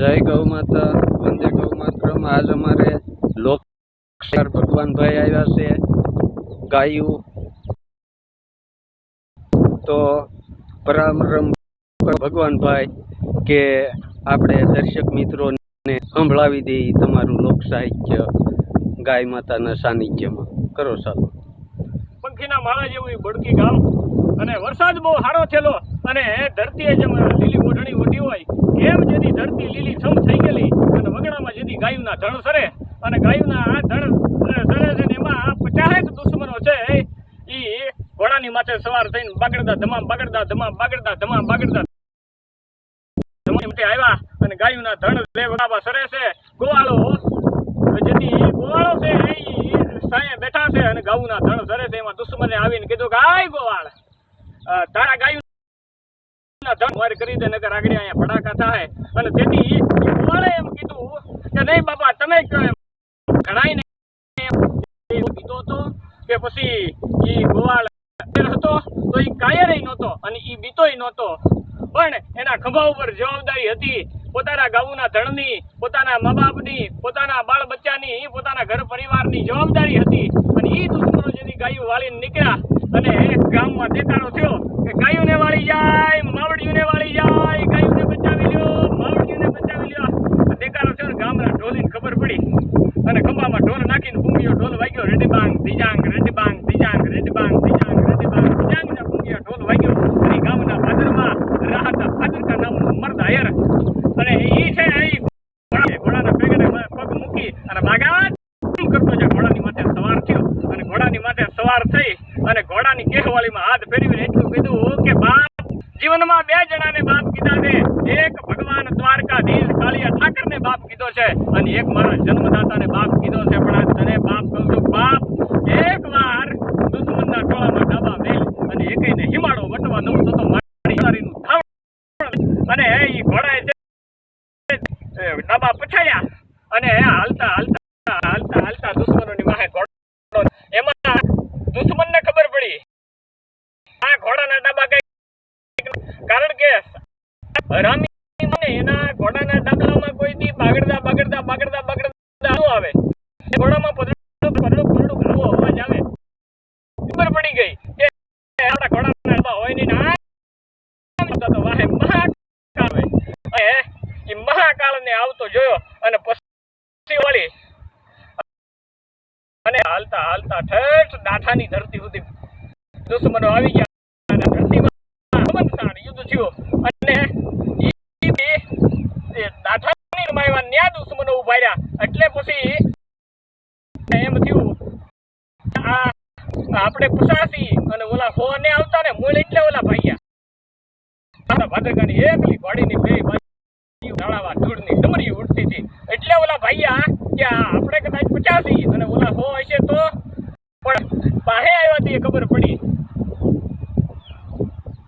જય ગૌ માતા, વંદે ગૌ માતરમ. આજ અમારે લોક ભગવાનભાઈ આવ્યા છે, ગાયું. તો પરામરમ ભગવાનભાઈ કે આપણે દર્શક મિત્રોને સંભળાવી દઈએ તમારું લોક સાહિત્ય, ગાય માતાના સાનિધ્યમાં. કરો ચાલો. પંખીના માળા જેવું બડકી ગામ. અને વરસાદ બહુ સારો થયેલો. અને ધરતીએ જેમ લીલી ઓઢણી ઓઢી હોય એમ જેથી ધરતી લીલી છમ થઈ ગયેલી અને વગડામાં જેથી ગાયુના ધણ સરે અને ગાયુના આ ધણ સરે છે એમાં પચાસેક દુશ્મનો છે એ ઘોડાની માથે સવાર થઈને બગડતા ધમામ બગડતા ધમામ બગડતા ધમામ બગડતા આવ્યા અને ગાયુના ધણ લે વગાવા સરે છે. ગોવાળો, જેથી ગોવાળો છે સાંયે બેઠા છે અને ગાઉના ધણ સરે છે. એમાં દુશ્મને આવીને કીધું કે, આય ગોવાળ. તારા ગાયું ધણ વાર કરી દે નગર આગળ અહીંયા ફડાકા થાય. અને તેથી કોણે એમ કીધું કે નહીં બાપા, તમે ઘણાય ને કીધો હતો કે પછી ઈ ગોવાળ હતો, તો ઈ કાયરે નહોતો અને ઈ બીતોય નહોતો. પણ એના ખભા ઉપર જવાબદારી હતી. પોતાના ગાઉના ધણની, પોતાના મા બાપની પોતાના બાળ બચ્ચાની પોતાના ઘર પરિવારની જવાબદારી હતી. અને એ દુશ્મનો જેની ગાયું વાળીને નીકળ્યા. અને ગામમાં દેખાડો થયો કે ગાયોને વાળી જાય સવાર થયો અને ઘોડાની માથે સવાર હાથ ફેરવીને એટલું કીધું કે બાપ જીવનમાં બે જણાને બાપ કીધા છે એક ભગવાન દ્વારકાધીશ કાળિયા ઠાકરને બાપ કીધો છે અને એક મારા જન્મદાતાને બાપ કીધો છે પણ તને બાપ એક વાર દુશ્મનના ટોળામાં ડાબા મેલ અને એકેયને હિમાડો વટવા નવું થતો મારી હિમારીનું ધાવણ અને ઈ ઘોડાએ છે એ ડાબા પછાડ્યા અને હાલતા હાલતા હાલતા હાલતા દુશ્મનોની માહે ઘોડો. એમાં દુશ્મનને ખબર પડી. આ ઘોડાના ડાબા કઈ કારણ કે રામી મને એના ઘોડાના ડાબલામાં કોઈ દી બાગડતા બાગડતા, બગડતા બગડતા આવું. આવે ઘોડામાં પદડું પદડું પદડું આવો અવાજ આવે. ખબર પડી ગઈ કે આપણા ઘોડાના ડાબા હોય નહીં ના વાહે મહાકાળ આવે એ ઈ મહાકાળને આવતો જોયો અને પછી વળી અને હાલતા હાલતા ઠેઠ દાઠાની ધરતી સુધી દુશ્મનો આવી ગયા અને ધરતીમાં અમનસાણ યુદ્ધ થયું. અને દાઠાની રમાયવા ન્યા દુશ્મનો ઊભા રહ્યા. એટલે પછી એમ થયું, આ આપણે પુસાસી અને ઓલા હો ને આવતા ને મૂળ એટલે ઓલા ભાઈ ભાદરકાની એકલી ઘોડીની બે બાજુ ધાળાવા ધૂળની ડમરી ઉડતી હતી એટલે ઓલા ભાઈયા કે આ કદાચ પચાસી અને ઓલા હો હશે તો પણ પાસે આવ્યા તે ખબર પડી.